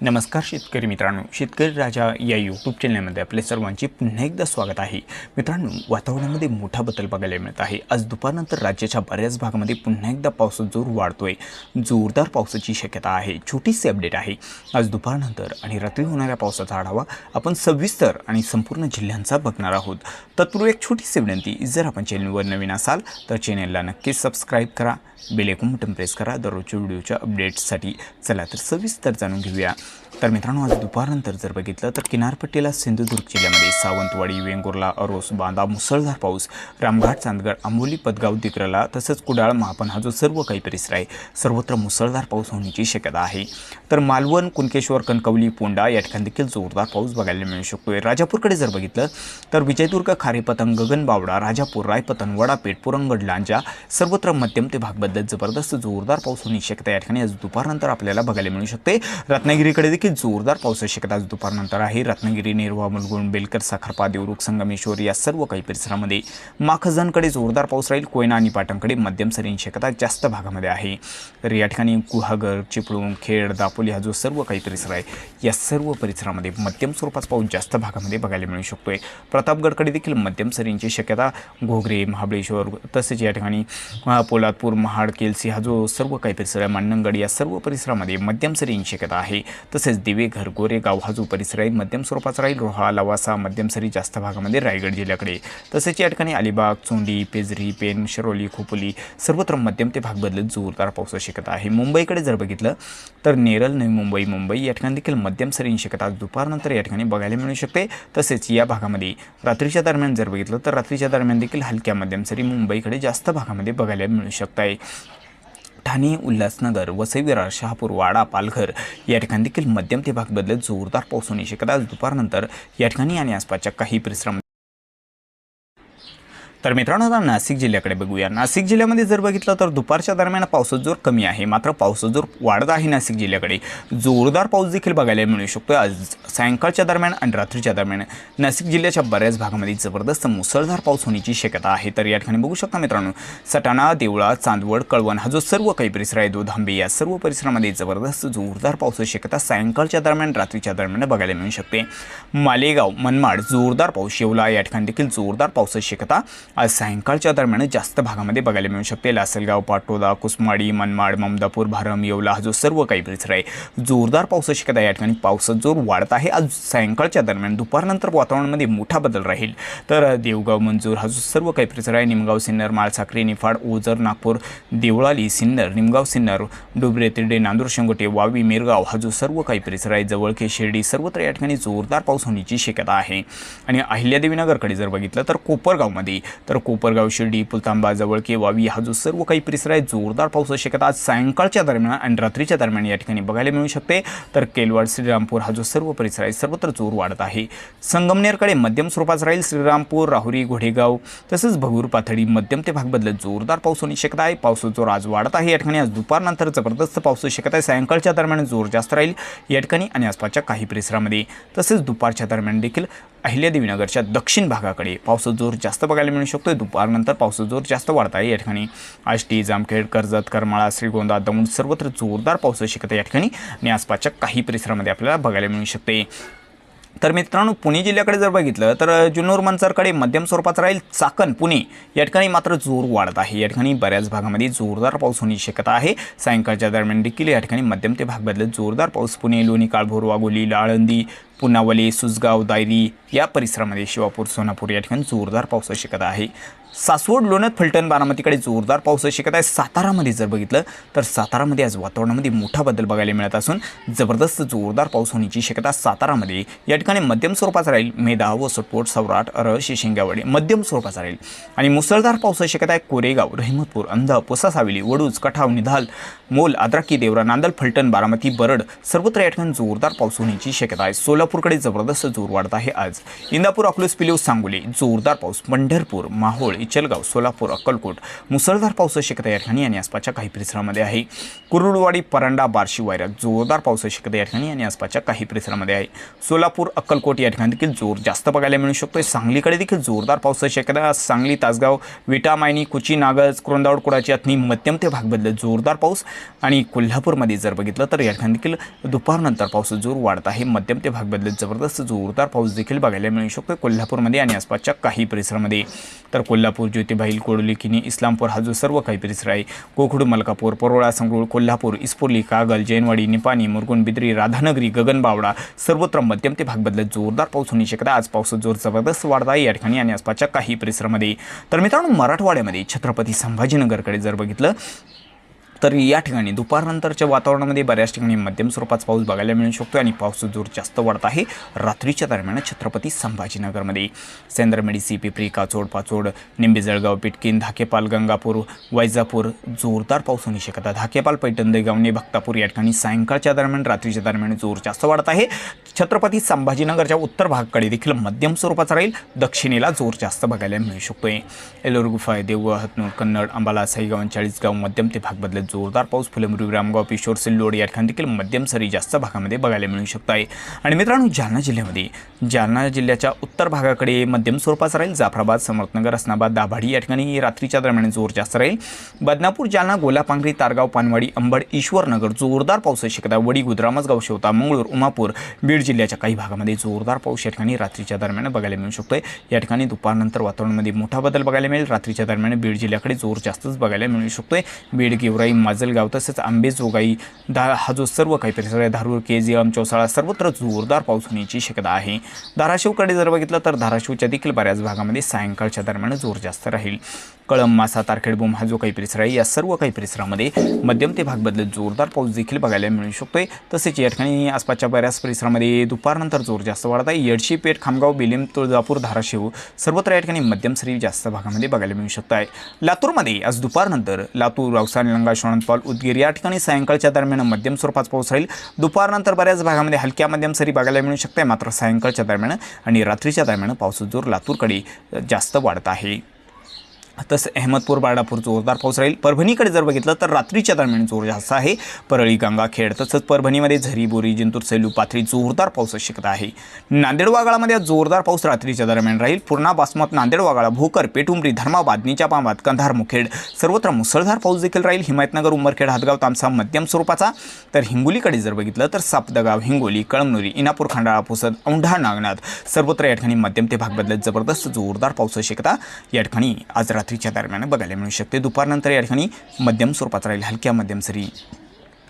नमस्कार शेतकरी मित्रांनो शेतकरी राजा या यूट्यूब चॅनलमध्ये आपले सर्वांचे पुन्हा एकदा स्वागत आहे. मित्रांनो वातावरणामध्ये मोठा बदल बघायला मिळत आहे. आज दुपारनंतर राज्याच्या बऱ्याच भागामध्ये पुन्हा एकदा पावसाचा जोर वाढतोय. जोरदार पावसाची शक्यता आहे. छोटीशी अपडेट आहे. आज दुपारनंतर आणि रात्री होणाऱ्या पावसाचा आढावा आपण सविस्तर आणि संपूर्ण जिल्ह्यांचा बघणार आहोत. तत्पूर्वी एक छोटीशी विनंती जर आपण चॅनलवर नवीन असाल तर चॅनलला नक्कीच सबस्क्राईब करा. बेलेकून बटन प्रेस करा. दररोजच्या व्हिडिओच्या अपडेट्ससाठी चला तर सविस्तर जाणून घेऊया. तर मित्रांनो आज दुपारनंतर जर बघितलं तर किनारपट्टीला सिंधुदुर्ग जिल्ह्यामध्ये सावंतवाडी वेंगुर्ला अरोस बांदा मुसळधार पाऊस रामघाट चांदगड आंबोली पदगाव दिग्रला तसंच कुडाळ महापण हा जो सर्व काही परिसर आहे सर्वत्र मुसळधार पाऊस होण्याची शक्यता आहे. तर मालवण कुणकेश्वर कणकवली पोंडा या ठिकाणी देखील जोरदार पाऊस बघायला मिळू शकतोय. राजापूरकडे जर बघितलं तर विजयदुर्ग खारेपतंग गगनबावडा राजापूर रायपतन वडापेठ पुरंगड लांजा सर्वत्र मध्यम ते भाग बदलत जबरदस्त जोरदार पाऊस होण्याची शक्यता या ठिकाणी आज दुपारनंतर आपल्याला बघायला मिळू शकते. रत्नागिरी दुसरीकडे देखील जोरदार पावसाची शक्यता आज दुपारनंतर आहे. रत्नागिरी नेरवा मुलगुण बेलकर साखरपा देवरुख संगमेश्वर या सर्व काही परिसरामध्ये माखजनकडे जोरदार पाऊस राहील. कोयना आणि पाटणकडे मध्यम सरींची शक्यता जास्त भागामध्ये आहे. तर या ठिकाणी गुहागर चिपळूण खेड दापोली हा जो सर्व काही परिसर आहे या सर्व परिसरामध्ये मध्यम स्वरूपाचा पाऊस जास्त भागामध्ये बघायला मिळू शकतो आहे प्रतापगडकडे देखील मध्यम सरींची शक्यता घोगरे महाबळेश्वर तसेच या ठिकाणी पोलादपूर महाड केलसी हा जो सर्व काही परिसर आहे मांडणगड या सर्व परिसरामध्ये मध्यम सरींची शक्यता आहे. तसेच दिवे घरगोरे हा जो परिसर राहील मध्यम स्वरूपाचा राहील. रोहा लवासा मध्यम सरी जास्त भागामध्ये रायगड जिल्ह्याकडे. तसेच या ठिकाणी अलिबाग चोंडी पेजरी पेन शिरोली खोपोली सर्वत्र मध्यम ते भाग बदलत जोरदार पावसाची शक्यता आहे. मुंबईकडे जर बघितलं तर नेरल नवी मुंबई मुंबई या ठिकाणी देखील मध्यम सरींची शक्यता दुपारनंतर या ठिकाणी बघायला मिळू शकते. तसेच या भागामध्ये रात्रीच्या दरम्यान जर बघितलं तर रात्रीच्या दरम्यान देखील हलक्या मध्यम सरी मुंबईकडे जास्त भागामध्ये बघायला मिळू शकत आहे ठाणे उल्हासनगर वसई विरार शहापूर वाडा पालघर या ठिकाणी देखील मध्यम ते भाग बदलत जोरदार पाऊस होण्याची शक्यता आज दुपारनंतर या ठिकाणी आणि आसपासच्या काही परिसरामध्ये तर मित्रांनो आता नाशिक जिल्ह्याकडे बघूया. नाशिक जिल्ह्यामध्ये जर बघितलं तर दुपारच्या दरम्यान पावसाचा जोर कमी आहे. मात्र पावसाचा जोर वाढत आहे नाशिक जिल्ह्याकडे. जोरदार पाऊस देखील बघायला मिळू शकतो आज सायंकाळच्या दरम्यान आणि रात्रीच्या दरम्यान नाशिक जिल्ह्याच्या बऱ्याच भागामध्ये जबरदस्त मुसळधार पाऊस होण्याची शक्यता आहे. तर या ठिकाणी बघू शकता मित्रांनो सटाणा देवळा चांदवड कळवण हा जो सर्व काही परिसर आहे दोधांबे या सर्व परिसरामध्ये जबरदस्त जोरदार पावसाची शक्यता सायंकाळच्या दरम्यान रात्रीच्या दरम्यान बघायला मिळू शकते. मालेगाव मनमाड जोरदार पाऊस येवला या ठिकाणी देखील जोरदार पावसाची शक्यता आज सायंकाळच्या दरम्यान जास्त भागामध्ये बघायला मिळू शकते. लासलगाव पाटोदा कुसमाडी मनमाड ममदापूर भारम येवला हा जो सर्व काही परिसर आहे जोरदार पावसाची शक्यता या ठिकाणी. पावसाचा जोर वाढत आहे. आज सायंकाळच्या दरम्यान दुपारनंतर वातावरणामध्ये मोठा बदल राहील. तर देवगाव मंजूर हा जो सर्व काही परिसर आहे निमगाव सिन्नर माळसाखरे निफाड ओझर नागपूर देवळाली सिन्नर निमगाव सिन्नर डुबरे तिरडे नांदूर शेंगोटे वावी मिरगाव हा जो सर्व काही परिसर आहे जवळके शिर्डी सर्वत्र या ठिकाणी जोरदार पाऊस होण्याची शक्यता आहे. आणि अहिल्यादेवीनगरकडे जर बघितलं तर कोपरगावमध्ये तर कोपरगाव शिर्डी पुलतांबा जवळके वावी हा जो सर्व काही परिसर आहे जोरदार पावसाची शक्यता आज सायंकाळच्या दरम्यान आणि रात्रीच्या दरम्यान या ठिकाणी बघायला मिळू शकते. तर केलवाड श्रीरामपूर हा जो सर्व परिसर आहे सर्वत्र जोर वाढत आहे. संगमनेरकडे मध्यम स्वरूपात राहील श्रीरामपूर राहुरी घोडेगाव तसंच भगूर पाथडी मध्यम ते भाग बदलत जोरदार पाऊस होण्याची शक्यता आहे. पावसाचा जोर आज वाढत आहे. या ठिकाणी आज दुपारनंतर जबरदस्त पावसाची शक्यता आहे. सायंकाळच्या दरम्यान जोर जास्त राहील या ठिकाणी आणि आसपासच्या काही परिसरामध्ये. तसेच दुपारच्या दरम्यान देखील अहिल्यादेवीनगरच्या दक्षिण भागाकडे पावसाचा जोर जास्त बघायला मिळू शकतो दुपारनंतर पावसाचा जोर जास्त वाढत आहे. या ठिकाणी आष्टी जामखेड कर्जत करमाळा श्रीगोंदा दौंड सर्वत्र जोरदार पावसाची शिकत. या ठिकाणी आणि आसपासच्या काही परिसरामध्ये आपल्याला बघायला मिळू शकते. तर मित्रांनो पुणे जिल्ह्याकडे जर बघितलं तर जुन्नर मंचरकडे मध्यम स्वरूपात राहील चाकण पुणे. या ठिकाणी मात्र जोर वाढत आहे. या ठिकाणी बऱ्याच भागामध्ये जोरदार पाऊस होण्याची शक्यता आहे. सायंकाळच्या दरम्यान देखील या ठिकाणी मध्यम ते भाग बदलत जोरदार पाऊस. पुणे लोणी काळभोर वाघोली लाळंदी पुनावली सुसगाव दायरी या परिसरामध्ये शिवापूर सोनापूर या ठिकाणी जोरदार पावसाची शक्यता आहे. सासवड लोणत फलटण बारामतीकडे जोरदार पावसाची शक्यता आहे. सातारामध्ये जर बघितलं तर सातारामध्ये आज वातावरणामध्ये मोठा बदल बघायला मिळत असून जबरदस्त जोरदार पाऊस होण्याची शक्यता सातारामध्ये या ठिकाणी मध्यम स्वरूपाचा राहील. मेधा वसटपोट सौराट अरळ शेंगावडे मध्यम स्वरूपाचा राहील. आणि मुसळधार पावसाची शक्यता आहे. कोरेगाव रहिमतपूर अंधा पुसासावली वडूज कठाव निधाल मोल आद्राकी देवरा नांदल फलटण बारामती बरड सर्वत्र या ठिकाणी जोरदार पाऊस होण्याची शक्यता आहे. सोलापूर कोल्हापूरकडे जबरदस्त जोर वाढत आहे आज. इंदापूर अकलूज पिलीव सांगोली. जोरदार पाऊस. पंढरपूर माहोळ इचलगाव सोलापूर अक्कलकोट. मुसळधार पावसाची शक्यता या ठिकाणी आणि आसपासच्या काही परिसरामध्ये आहे. कुरुडवाडी परांडा बार्शी वायरा जोरदार पावसाची शक्यता या ठिकाणी आणि आसपासच्या काही परिसरामध्ये आहे. सोलापूर अक्कलकोट या ठिकाणी देखील जोर जास्त बघायला मिळू शकतो सांगलीकडे देखील जोरदार पावसाची शक्यता. सांगली तासगाव विटा मायनी कुची नागज कुरंदावड कुडाची अथनी मध्यम ते भाग बदलत जोरदार पाऊस. आणि कोल्हापूरमध्ये जर बघितलं तर या ठिकाणी देखील दुपारनंतर पाऊस जोर वाढत आहे. मध्यम ते भाग बदलत जबरदस्त जोरदार पाऊस देखील बघायला मिळू शकतो कोल्हापूरमध्ये आणि आसपासच्या काही परिसरामध्ये. तर कोल्हापूर ज्योतिबाईल कोडोली किनी इस्लामपूर हा जो सर्व काही परिसर आहे कोखडू मलकापूर परोळा संगरूळ कोल्हापूर इस्पोर्ली कागल जैनवाडी निपाणी मुरगुण बिद्री राधानगरी गगनबावडा सर्वत्र मध्यम ते भाग बदलत जोरदार पाऊस होण्याची शक्यता आज पाऊस जोर जबरदस्त वाढत आहे या ठिकाणी आणि आसपासच्या काही परिसरामध्ये. तर मित्रांनो मराठवाड्यामध्ये छत्रपती संभाजीनगरकडे जर बघितलं तर या ठिकाणी दुपारनंतरच्या वातावरणामध्ये बऱ्याच ठिकाणी मध्यम स्वरूपाचा पाऊस बघायला मिळू शकतो आणि पाऊस जोर जास्त वाढत आहे. रात्रीच्या दरम्यान छत्रपती संभाजीनगरमध्ये सेंद्रमेडी सी पिपरी काचोड पाचोड निंबी जळगाव पिटकीन धाकेपाल गंगापूर वैजापूर जोरदार पाऊस होण्याची शक्यता धाकेपाल पैठण देगावणे भक्तापूर या ठिकाणी सायंकाळच्या दरम्यान रात्रीच्या दरम्यान जोर जास्त वाढत आहे. छत्रपती संभाजीनगरच्या उत्तर भागाकडे देखील मध्यम स्वरूपाचा राहील. दक्षिणेला जोर जास्त बघायला मिळू शकतोय. एलोर गुफा देवगड हतनूर कन्नड अंबाला साईगाव चाळीसगाव मध्यम ते भाग बदलत जोरदार पाऊस. फुलेमुरी रामगाव पिशोर सिल्लोड या ठिकाणी देखील मध्यम सरी जास्त भागामध्ये बघायला मिळू शकत आहे आणि मित्रांनो जालना जिल्ह्यामध्ये जालना जिल्ह्याच्या उत्तर भागाकडे मध्यम स्वरूपाचा राहील. जाफराबाद समर्थनगर असनाबाद दाभाडी या ठिकाणी रात्रीच्या दरम्यान जोर जास्त राहील. बदनापूर जालना गोलापांगरी तारगाव पानवाडी अंबड ईश्वरनगर जोरदार पावसाची शक्यता वडी गुदरामसगाव शेवता मंगळूर उमापूर बीड जिल्ह्याच्या काही भागामध्ये जोरदार पाऊस या ठिकाणी रात्रीच्या दरम्यान बघायला मिळू शकतोय. या ठिकाणी दुपारनंतर वातावरणामध्ये मोठा बदल बघायला मिळेल. रात्रीच्या दरम्यान बीड जिल्ह्याकडे जोर जास्तच बघायला मिळू शकतोय. बीड गेवराई माजलगाव तसेच आंबेजोगाई दा हा जो सर्व काही परिसर आहे धारूर केजीएम चौसाळा सर्वत्र जोरदार पाऊस होण्याची शक्यता आहे. धाराशिवकडे जर बघितलं तर धाराशिवच्या देखील बऱ्याच भागामध्ये सायंकाळच्या दरम्यान जोर जास्त राहील. कळम मासा तारखेडबोम हा जो काही परिसर आहे या सर्व काही परिसरामध्ये मध्यम ते भाग बदलत जोरदार पाऊस देखील बघायला मिळू शकतोय. तसेच या ठिकाणी आसपासच्या बऱ्याच परिसरामध्ये दुपारनंतर जोर जास्त वाढत आहे. येडशी पेठ खामगाव बिलिम तुळजापूर धाराशिव सर्वत्र या ठिकाणी मध्यम सरी जास्त भागामध्ये बघायला मिळू शकत आहे. लातूरमध्ये आज दुपारनंतर लातूर रावसा निलंगा शोणंतपाल उदगीर या ठिकाणी सायंकाळच्या दरम्यान मध्यम स्वरूपात पाऊस राहील. दुपारनंतर बऱ्याच भागामध्ये हलक्या मध्यम सरी बघायला मिळू शकते. मात्र सायंकाळच्या दरम्यान आणि रात्रीच्या दरम्यान पावसाचा जोर लातूरकडे जास्त वाढत आहे. तसं अहमदपूर बाळापूर जोरदार पाऊस राहील. परभणीकडे जर बघितलं तर रात्रीच्या दरम्यान जोर जास्त आहे. परळी गंगाखेड तसंच परभणीमध्ये झरी बोरी जिंतूर सेलू पाथरी जोरदार पाऊस शक्यता आहे. नांदेड वागाळामध्ये जोरदार पाऊस रात्रीच्या दरम्यान राहील. पूर्णा बासमत नांदेड वागाळा भोकर पेटुंबरी धर्माबाद निचापाबाद कंधार मुखेड सर्वत्र मुसळधार पाऊस देखील राहील. हिमायतनगर उमरखेड हातगाव तामसा मध्यम स्वरूपाचा. तर हिंगोलीकडे जर बघितलं तर सापदगाव हिंगोली कळमनुरी इनापूर खंडाळा पुसद औंढा नागनाथ सर्वत्र या ठिकाणी मध्यम ते भाग बदलत जबरदस्त जोरदार पाऊस शक्यता या ठिकाणी आज रात्रीच्या दरम्यान बघायला मिळू शकते. दुपारनंतर या ठिकाणी मध्यम स्वरूपात राहील हलक्या मध्यम सरी.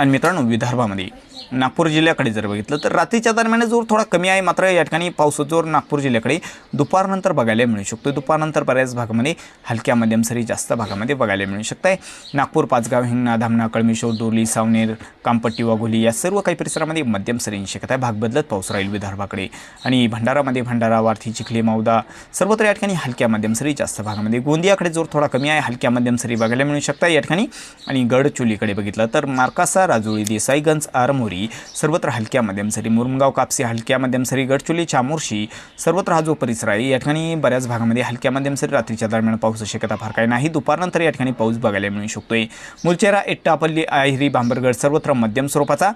आणि मित्रांनो विदर्भामध्ये नागपूर जिल्ह्याकडे जर बघितलं तर रात्रीच्या दरम्यान जोर थोडा कमी आहे. मात्र या ठिकाणी पावसाचा जोर नागपूर जिल्ह्याकडे दुपारनंतर बघायला मिळू शकतो. दुपारनंतर बऱ्याच भागामध्ये हलक्या मध्यम सरी जास्त भागामध्ये बघायला मिळू शकत आहे नागपूर पाचगाव हिंगणा धामणा कळमेश्वर दोर्ली सावनेर कामपट्टी वाघोली या सर्व काही परिसरामध्ये मध्यम सरींची शक्यता आहे. भाग बदलत पाऊस राहील विदर्भाकडे. आणि भंडारामध्ये भंडारा वार्थी चिखली मावदा सर्वत्र या ठिकाणी हलक्या मध्यम सरी जास्त भागामध्ये. गोंदियाकडे जोर थोडा कमी आहे. हलक्या मध्यम सरी बघायला मिळू शकता या ठिकाणी. आणि गडचोलीकडे बघितलं तर मार्कासा राजुळी देसाईगंज आरमोरी सर्वत्र हलक्या मध्यम सरी मुरमगाव कापसी हलक्या मध्यम सरी गडचोली चामोर्शी सर्वत्र हा जो परिसर आहे या ठिकाणी बऱ्याच भागामध्ये हलक्या मध्यम सरी रात्रीच्या दरम्यान पाऊस शक्यता फार काही नाही. दुपारनंतर या ठिकाणी पाऊस बघायला मिळू शकतोय. मुलचेरा एट्टापल्ली आहिरी बांबरगड सर्वत्र मध्यम स्वरूपाचा.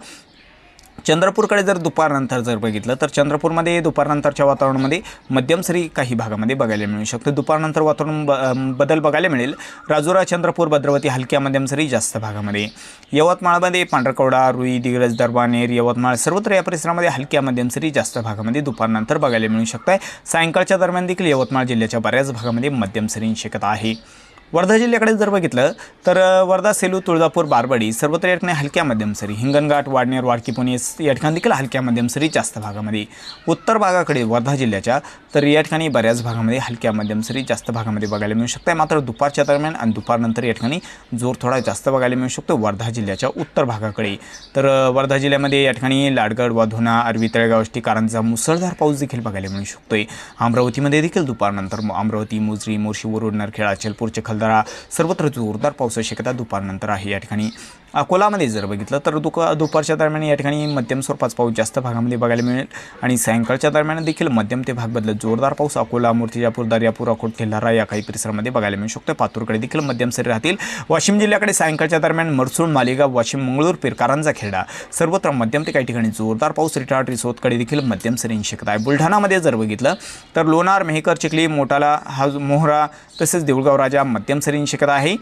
चंद्रपूरकडे जर दुपारनंतर जर बघितलं तर चंद्रपूरमध्ये दुपारनंतरच्या वातावरणामध्ये मध्यम सरी काही भागामध्ये बघायला मिळू शकतं. दुपारनंतर वातावरण ब बदल बघायला मिळेल. राजुरा चंद्रपूर भद्रवती हलक्या मध्यम सरी जास्त भागामध्ये. यवतमाळमध्ये पांढरकवडा रुई दिग्रज दरबानेर यवतमाळ सर्वत्र या परिसरामध्ये हलक्या मध्यम सरी जास्त भागामध्ये दुपारनंतर बघायला मिळू शकत आहे सायंकाळच्या दरम्यान देखील यवतमाळ जिल्ह्याच्या बऱ्याच भागामध्ये मध्यम सरींची शक्यता आहे. वर्धा जिल्ह्याकडे जर बघितलं तर वर्धा सेलू तुळजापूर बारबडी सर्वत्र या ठिकाणी हलक्या मध्यम सरी. हिंगणघाट वाडनेर वाडकी पुणे या ठिकाणी देखील हलक्या मध्यम सरी जास्त भागामध्ये. उत्तर भागाकडे वर्धा जिल्ह्याच्या तर या ठिकाणी बऱ्याच भागामध्ये हलक्या मध्यम सरी जास्त भागामध्ये बघायला मिळू शकते मात्र दुपारच्या दरम्यान आणि दुपारनंतर या ठिकाणी जोर थोडा जास्त बघायला मिळू शकतो वर्धा जिल्ह्याच्या उत्तर भागाकडे. तर वर्धा जिल्ह्यामध्ये या ठिकाणी लाडगड वाधोना अरवी तळेगाव अष्टी कारंजा मुसळधार पाऊस देखील बघायला मिळू शकतोय. अमरावतीमध्ये देखील दुपारनंतर म- अमरावती मुजरी मोर्शी वरुड नरखेडा अचलपूर चिखलदरा सर्वत्र जोरदार पावसाची शक्यता दुपारनंतर आहे या ठिकाणी. अकोलामध्ये जर बघितलं तर दुका दुपारच्या दरम्यान या ठिकाणी मध्यम स्वरूपाचा पाऊस जास्त भागामध्ये बघायला मिळेल. आणि सायंकाळच्या दरम्यान देखील मध्यम ते भाग बदलत जोरदार पाऊस अकोला मूर्तिजापूर दर्यापूर अकोट तेल्हारा या काही परिसरामध्ये बघायला मिळू शकतो. पातूरकडे देखील मध्यम सरी राहतील. वाशिम जिल्ह्याकडे सायंकाळच्या दरम्यान मरसूळ मालेगाव वाशिम मंगळूर पिरकारांचा खेडा सर्वत्र मध्यम ते काही ठिकाणी जोरदार पाऊस रिटार्ट रिसोदकडे देखील मध्यम सरींची शक्यता आहे. बुलढाणामध्ये जर बघितलं तर लोणार मेहकर चिखली मोटाला हा मोहरा तसेच देऊळगाव राजा मध्यम सरींची शक्यता आहे.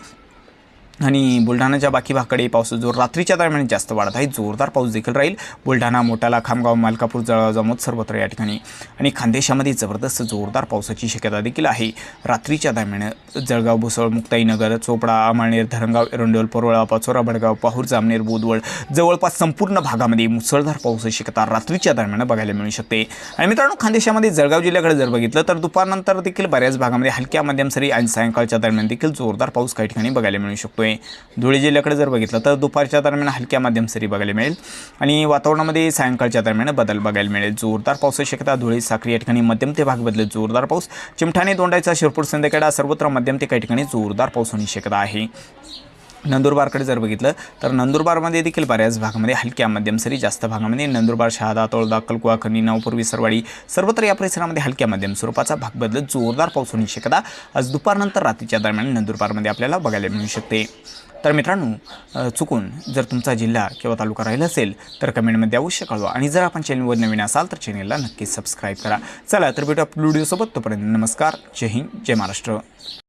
आणि बुलढाणाच्या बाकी भागाकडे पाऊस जोर रात्रीच्या दरम्यान जास्त वाढत आहे. जोरदार पाऊस देखील राहील. बुलढाणा मोठाला खामगाव मालकापूर जळगाव सर्वत्र या ठिकाणी आणि खानदेशामध्ये जबरदस्त जोरदार पावसाची शक्यता देखील आहे. रात्रीच्या दरम्यान जळगाव भुसळ मुक्ताईनगर चोपडा अमळनेर धरणगाव एरंडोल परोळा पाचोरा भडगाव पाहूर जामनेर बोदवळ जवळपास संपूर्ण भागामध्ये मुसळधार पावसाची शक्यता रात्रीच्या दरम्यान बघायला मिळू शकते. आणि मित्रांनो खानदेशामध्ये जळगाव जिल्ह्याकडे जर बघितलं तर दुपारनंतर देखील बऱ्याच भागामध्ये हलक्या मध्यम सरी आणि सायंकाळच्या दरम्यान देखील जोरदार पाऊस काही ठिकाणी बघायला मिळू शकतो आहे धुळे जिल्ह्याकडे जर बघितलं तर दुपारच्या दरम्यान हलक्या मध्यम सरी बघायला मिळेल. आणि वातावरणामध्ये सायंकाळच्या दरम्यान बदल बघायला मिळेल. जोरदार पावसाची शक्यता धुळे साखरी या ठिकाणी मध्यम ते भाग बदलेल जोरदार पाऊस. चिमठाणे दोंडायचा शिरपूर संध्याकाळा सर्वत्र मध्यम ते काही ठिकाणी जोरदार पाऊस होण्याची शक्यता आहे. नंदुरबारकडे जर बघितलं तर नंदुरबारमध्ये देखील बऱ्याच भागामध्ये हलक्या मध्यम सरी जास्त भागामध्ये नंदुरबार शहादा तळदा कलकुवा खनी नावपूर विसरवाडी सर्वत्र या परिसरामध्ये हलक्या मध्यम स्वरूपाचा भाग बदलत जोरदार पाऊस होण्याची शक्यता आज दुपारनंतर रात्रीच्या दरम्यान नंदुरबारमध्ये आपल्याला बघायला मिळू शकते. तर मित्रांनो चुकून जर तुमचा जिल्हा किंवा तालुका राहिला असेल तर कमेंटमध्ये अवश्य कळवा. आणि जर आपण चॅनलवर नवीन असाल तर चॅनलला नक्कीच सबस्क्राईब करा. चला तर भेटू आपल्या व्हिडिओसोबत. तोपर्यंत नमस्कार. जय हिंद जय महाराष्ट्र.